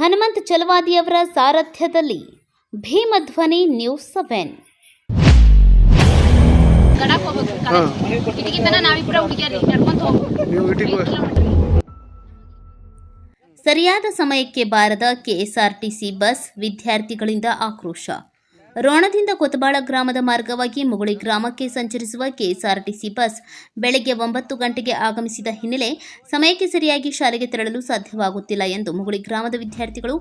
ಹನುಮಂತ್ ಚಲವಾದಿಯವರ ಸಾರಥ್ಯದಲ್ಲಿ Bhimadhwani news seven. ಸರಿಯಾದ ಸಮಯಕ್ಕೆ ಬಾರದ ಕೆಎಸ್ಆರ್ಟಿಸಿ ಬಸ್ ವಿದ್ಯಾರ್ಥಿಗಳಿಂದ ಆಕ್ರೋಶ. ರೋಣದಿಂದ ಕೊತಬಾಳ ಗ್ರಾಮದ ಮಾರ್ಗವಾಗಿ ಮುಗುಳಿ ಗ್ರಾಮಕ್ಕೆ ಸಂಚರಿಸುವ ಕೆಎಸ್ಆರ್ಟಿಸಿ ಬಸ್ ಬೆಳಗ್ಗೆ ಒಂಬತ್ತು ಗಂಟೆಗೆ ಆಗಮಿಸಿದ ಹಿನ್ನೆಲೆ ಸಮಯಕ್ಕೆ ಸರಿಯಾಗಿ ಶಾಲೆಗೆ ತೆರಳಲು ಸಾಧ್ಯವಾಗುತ್ತಿಲ್ಲ ಎಂದು ಮುಗುಳಿ ಗ್ರಾಮದ ವಿದ್ಯಾರ್ಥಿಗಳು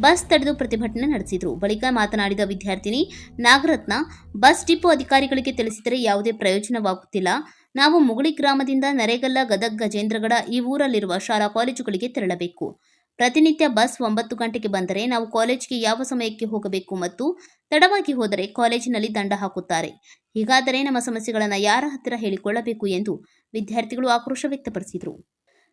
ಬಸ್ ತಡೆದು ಪ್ರತಿಭಟನೆ ನಡೆಸಿದರು. ಬಳಿಕ ಮಾತನಾಡಿದ ವಿದ್ಯಾರ್ಥಿನಿ, ನಾಗರತ್ನ, ಬಸ್ ಡಿಪೋ ಅಧಿಕಾರಿಗಳಿಗೆ ತಿಳಿಸಿದರೆ ಯಾವುದೇ ಪ್ರಯೋಜನವಾಗುತ್ತಿಲ್ಲ. ನಾವು ಮುಗುಳಿ ಗ್ರಾಮದಿಂದ ನರೇಗಲ್ಲ ಗದಗ್ ಗಜೇಂದ್ರಗಡ ಈ ಊರಲ್ಲಿರುವ ಶಾಲಾ ಕಾಲೇಜುಗಳಿಗೆ ತೆರಳಬೇಕು. ಪ್ರತಿನಿತ್ಯ ಬಸ್ ಒಂಬತ್ತು ಗಂಟೆಗೆ ಬಂದರೆ ನಾವು ಕಾಲೇಜಿಗೆ ಯಾವ ಸಮಯಕ್ಕೆ ಹೋಗಬೇಕು ಮತ್ತು ತಡವಾಗಿ ಹೋದರೆ ಕಾಲೇಜಿನಲ್ಲಿ ದಂಡ ಹಾಕುತ್ತಾರೆ. ಹೀಗಾದರೆ ನಮ್ಮ ಸಮಸ್ಯೆಗಳನ್ನು ಯಾರ ಹತ್ತಿರ ಹೇಳಿಕೊಳ್ಳಬೇಕು ಎಂದು ವಿದ್ಯಾರ್ಥಿಗಳು ಆಕ್ರೋಶ ವ್ಯಕ್ತಪಡಿಸಿದರು.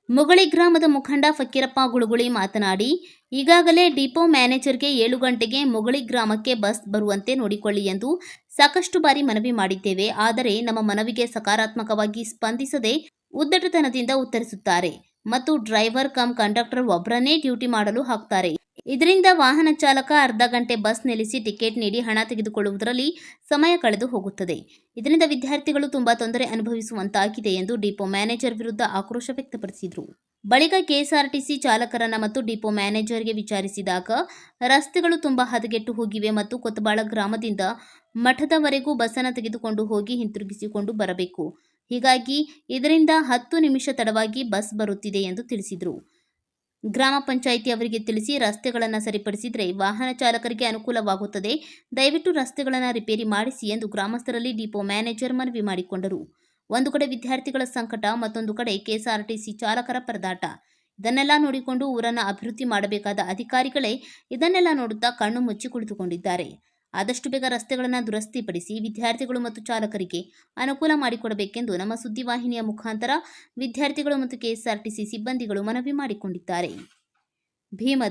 ಮುಗಳಿ ಗ್ರಾಮದ ಮುಖಂಡ ಫಕೀರಪ್ಪ ಗುಳುಗುಳಿ ಮಾತನಾಡಿ, ಈಗಾಗಲೇ ಡಿಪೋ ಮ್ಯಾನೇಜರ್ಗೆ ಏಳು ಗಂಟೆಗೆ ಮುಗಳಿ ಗ್ರಾಮಕ್ಕೆ ಬಸ್ ಬರುವಂತೆ ನೋಡಿಕೊಳ್ಳಿ ಎಂದು ಸಾಕಷ್ಟು ಬಾರಿ ಮನವಿ ಮಾಡಿದ್ದೇವೆ. ಆದರೆ ನಮ್ಮ ಮನವಿಗೆ ಸಕಾರಾತ್ಮಕವಾಗಿ ಸ್ಪಂದಿಸದೆ ಉದ್ದಟತನದಿಂದ ಉತ್ತರಿಸುತ್ತಾರೆ. ಮತ್ತು ಡ್ರೈವರ್ ಕಮ್ ಕಂಡಕ್ಟರ್ ಒಬ್ಬರನ್ನೇ ಡ್ಯೂಟಿ ಮಾಡಲು ಹಾಕ್ತಾರೆ. ಇದರಿಂದ ವಾಹನ ಚಾಲಕ ಅರ್ಧ ಗಂಟೆ ಬಸ್ ನಿಲ್ಲಿಸಿ ಟಿಕೆಟ್ ನೀಡಿ ಹಣ ತೆಗೆದುಕೊಳ್ಳುವುದರಲ್ಲಿ ಸಮಯ ಕಳೆದು ಹೋಗುತ್ತದೆ. ಇದರಿಂದ ವಿದ್ಯಾರ್ಥಿಗಳು ತುಂಬಾ ತೊಂದರೆ ಅನುಭವಿಸುವಂತಾಗಿದೆ ಎಂದು ಡಿಪೋ ಮ್ಯಾನೇಜರ್ ವಿರುದ್ಧ ಆಕ್ರೋಶ ವ್ಯಕ್ತಪಡಿಸಿದರು. ಬಳಿಕ ಕೆಎಸ್ಆರ್ಟಿಸಿ ಚಾಲಕರನ್ನ ಮತ್ತು ಡಿಪೋ ಮ್ಯಾನೇಜರ್ಗೆ ವಿಚಾರಿಸಿದಾಗ, ರಸ್ತೆಗಳು ತುಂಬಾ ಹದಗೆಟ್ಟು ಹೋಗಿವೆ ಮತ್ತು ಕೊತ್ತಬಾಳ ಗ್ರಾಮದಿಂದ ಮಠದವರೆಗೂ ಬಸ್ಸನ್ನು ತೆಗೆದುಕೊಂಡು ಹೋಗಿ ಹಿಂತಿರುಗಿಸಿಕೊಂಡು ಬರಬೇಕು. ಹೀಗಾಗಿ ಇದರಿಂದ ಹತ್ತು ನಿಮಿಷ ತಡವಾಗಿ ಬಸ್ ಬರುತ್ತಿದೆ ಎಂದು ತಿಳಿಸಿದರು. ಗ್ರಾಮ ಪಂಚಾಯಿತಿ ಅವರಿಗೆ ತಿಳಿಸಿ ರಸ್ತೆಗಳನ್ನು ಸರಿಪಡಿಸಿದರೆ ವಾಹನ ಚಾಲಕರಿಗೆ ಅನುಕೂಲವಾಗುತ್ತದೆ. ದಯವಿಟ್ಟು ರಸ್ತೆಗಳನ್ನು ರಿಪೇರಿ ಮಾಡಿಸಿ ಎಂದು ಗ್ರಾಮಸ್ಥರಲ್ಲಿ ಡಿಪೋ ಮ್ಯಾನೇಜರ್ ಮನವಿ ಮಾಡಿಕೊಂಡರು. ಒಂದು ಕಡೆ ವಿದ್ಯಾರ್ಥಿಗಳ ಸಂಕಟ, ಮತ್ತೊಂದು ಕಡೆ ಕೆಎಸ್ಆರ್ಟಿಸಿ ಚಾಲಕರ ಪರದಾಟ. ಇದನ್ನೆಲ್ಲ ನೋಡಿಕೊಂಡು ಊರನ್ನು ಅಭಿವೃದ್ಧಿ ಮಾಡಬೇಕಾದ ಅಧಿಕಾರಿಗಳೇ ಇದನ್ನೆಲ್ಲ ನೋಡುತ್ತಾ ಕಣ್ಣು ಮುಚ್ಚಿ ಕುಳಿತುಕೊಂಡಿದ್ದಾರೆ. ಆದಷ್ಟು ಬೇಗ ರಸ್ತೆಗಳನ್ನು ದುರಸ್ತಿಪಡಿಸಿ ವಿದ್ಯಾರ್ಥಿಗಳು ಮತ್ತು ಚಾಲಕರಿಗೆ ಅನುಕೂಲ ಮಾಡಿಕೊಡಬೇಕೆಂದು ನಮ್ಮ ಸುದ್ದಿವಾಹಿನಿಯ ಮುಖಾಂತರ ವಿದ್ಯಾರ್ಥಿಗಳು ಮತ್ತು ಕೆಎಸ್ಆರ್ಟಿಸಿ ಸಿಬ್ಬಂದಿಗಳು ಮನವಿ ಮಾಡಿಕೊಂಡಿದ್ದಾರೆ. ಭೀಮಧ್ವ